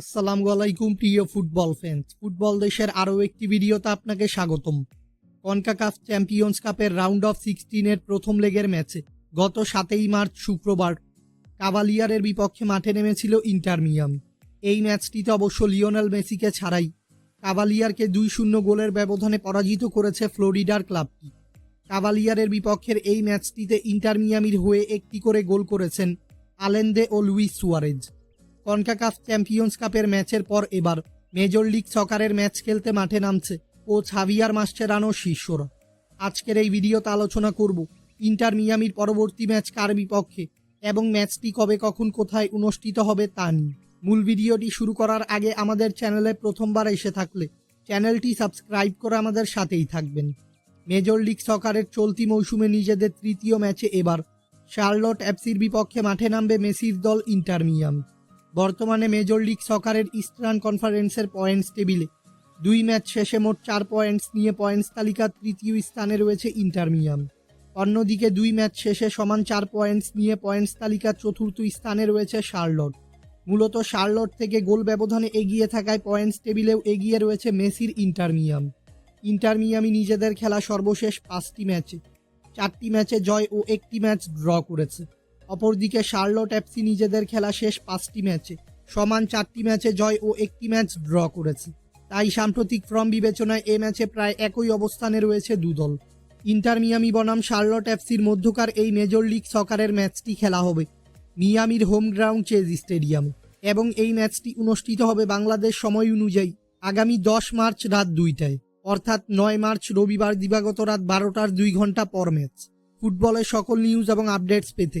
আসসালামু আলাইকুম, প্রিয় ফুটবল ফ্যান্স ফুটবল দেশের আরও একটি ভিডিওতে আপনাকে স্বাগতম। কনকাকাফ চ্যাম্পিয়ন্স কাপের রাউন্ড অফ সিক্সটিনের প্রথম লেগের ম্যাচে গত সাতই মার্চ শুক্রবার কাভালিয়ারের বিপক্ষে মাঠে নেমেছিল ইন্টার মিয়ামি। এই ম্যাচটিতে অবশ্য লিওনেল মেসিকে ছাড়াই কাভালিয়ারকে দুই শূন্য গোলের ব্যবধানে পরাজিত করেছে ফ্লোরিডার ক্লাবটি। কাভালিয়ারের বিপক্ষের এই ম্যাচটিতে ইন্টার মিয়ামির হয়ে একটি করে গোল করেছেন আলেন্দে ও লুইস সুয়ারেজ। কনকাকাফ চ্যাম্পিয়ন্স কাপের ম্যাচের পর এবার মেজর লিগ সকারের ম্যাচ খেলতে মাঠে নামছে ও ছাভিয়ার মাস্টেরানো শিষ্যরা। আজকের এই ভিডিওতে আলোচনা করব ইন্টার মিয়ামির পরবর্তী ম্যাচ কার বিপক্ষে এবং ম্যাচটি কবে, কখন, কোথায় অনুষ্ঠিত হবে তা নিয়ে। মূল ভিডিওটি শুরু করার আগে আমাদের চ্যানেলে প্রথমবার এসে থাকলে চ্যানেলটি সাবস্ক্রাইব করে আমাদের সাথেই থাকবেন। মেজর লিগ সকারের চলতি মৌসুমে নিজেদের তৃতীয় ম্যাচে এবার শার্লট এফসির বিপক্ষে মাঠে নামবে মেসির দল ইন্টার মিয়ামি। বর্তমানে মেজর লিগ সকারের ইস্টার্ন কনফারেন্সের পয়েন্টস টেবিলে। দুই ম্যাচ শেষে মোট চার পয়েন্টস নিয়ে পয়েন্টস তালিকার তৃতীয় স্থানে রয়েছে ইন্টার মিয়ামি অন্যদিকে দুই ম্যাচ শেষে সমান চার পয়েন্টস নিয়ে পয়েন্টস তালিকার চতুর্থ স্থানে রয়েছে শার্লট। মূলত শার্লট থেকে গোল ব্যবধানে এগিয়ে থাকায় পয়েন্টস টেবিলেও এগিয়ে রয়েছে মেসির ইন্টার মিয়ামি ইন্টার মিয়ামি নিজেদের খেলা সর্বশেষ পাঁচটি ম্যাচে। চারটি ম্যাচে জয় ও একটি ম্যাচ ড্র করেছে। অপরদিকে শার্লট এফসি নিজেদের খেলা শেষ পাঁচটি ম্যাচে। সমান চারটি ম্যাচে জয় ও একটি ম্যাচ ড্র করেছে। তাই সাম্প্রতিক ফর্ম বিবেচনায় এ ম্যাচে প্রায় একই অবস্থানে রয়েছে দুদল ইন্টার মিয়ামি বনাম শার্লট এফসির মধ্যকার এই মেজর লিগ সকারের ম্যাচটি খেলা হবে মিয়ামির হোম গ্রাউন্ড চেজ স্টেডিয়ামে এবং এই ম্যাচটি অনুষ্ঠিত হবে বাংলাদেশ সময় অনুযায়ী আগামী দশ মার্চ রাত দুইটায়, অর্থাৎ নয় মার্চ রবিবার দিবাগত রাত বারোটার দুই ঘণ্টা পর ম্যাচ। ফুটবলের সকল নিউজ এবং আপডেটস পেতে